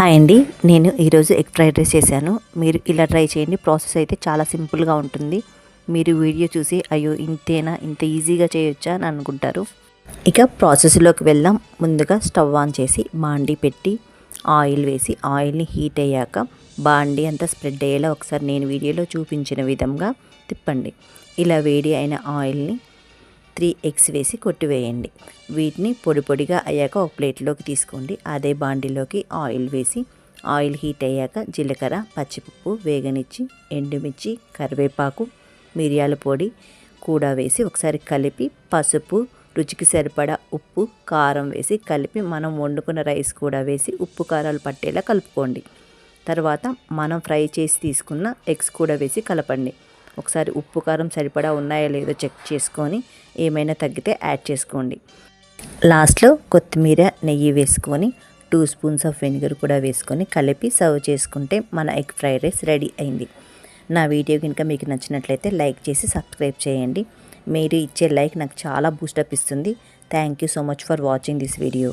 Hi అండి. నేను ఈరోజు ఎగ్ ఫ్రైడ్ రైస్ చేశాను. మీరు ఇలా ట్రై చేయండి. ప్రాసెస్ అయితే చాలా సింపుల్గా ఉంటుంది. మీరు వీడియో చూసి అయ్యో ఇంతేనా? ఇంత ఈజీగా చేయొచ్చా? అని అనుకుంటారు. ఇక ప్రాసెస్లోకి వెళ్దాం. ముందుగా స్టవ్ ఆన్ చేసి బాండి పెట్టి ఆయిల్ వేసి ఆయిల్ని హీట్ అయ్యాక బాండి అంతా స్ప్రెడ్ అయ్యేలా ఒకసారి నేను వీడియోలో చూపించిన విధంగా తిప్పండి. ఇలా వేడి అయిన ఆయిల్ని త్రీ ఎగ్స్ వేసి కొట్టివేయండి. వీటిని పొడి పొడిగా అయ్యాక ఒక ప్లేట్లోకి తీసుకోండి. అదే బాండిలోకి ఆయిల్ వేసి ఆయిల్ హీట్ అయ్యాక జీలకర్ర పచ్చిపప్పు వేగనిచ్చి ఎండుమిర్చి కరివేపాకు మిరియాల పొడి కూడా వేసి ఒకసారి కలిపి పసుపు రుచికి సరిపడా ఉప్పు కారం వేసి కలిపి మనం వండుకున్న రైస్ కూడా వేసి ఉప్పు కారాలు పట్టేలా కలుపుకోండి. తర్వాత మనం ఫ్రై చేసి తీసుకున్న ఎగ్స్ కూడా వేసి కలపండి. ఒకసారి ఉప్పు కారం సరిపడా ఉన్నాయో లేదో చెక్ చేసుకొని ఏమైనా తగ్గితే యాడ్ చేసుకోండి. లాస్ట్లో కొత్తిమీర నెయ్యి వేసుకొని టూ స్పూన్స్ ఆఫ్ వెనిగర్ కూడా వేసుకొని కలిపి సర్వ్ చేసుకుంటే మన ఎగ్ ఫ్రైడ్ రైస్ రెడీ అయింది. నా వీడియో కనుక మీకు నచ్చినట్లయితే లైక్ చేసి సబ్స్క్రైబ్ చేయండి. మీరు ఇచ్చే లైక్ నాకు చాలా బూస్టప్ ఇస్తుంది. Thank you so much for watching this video.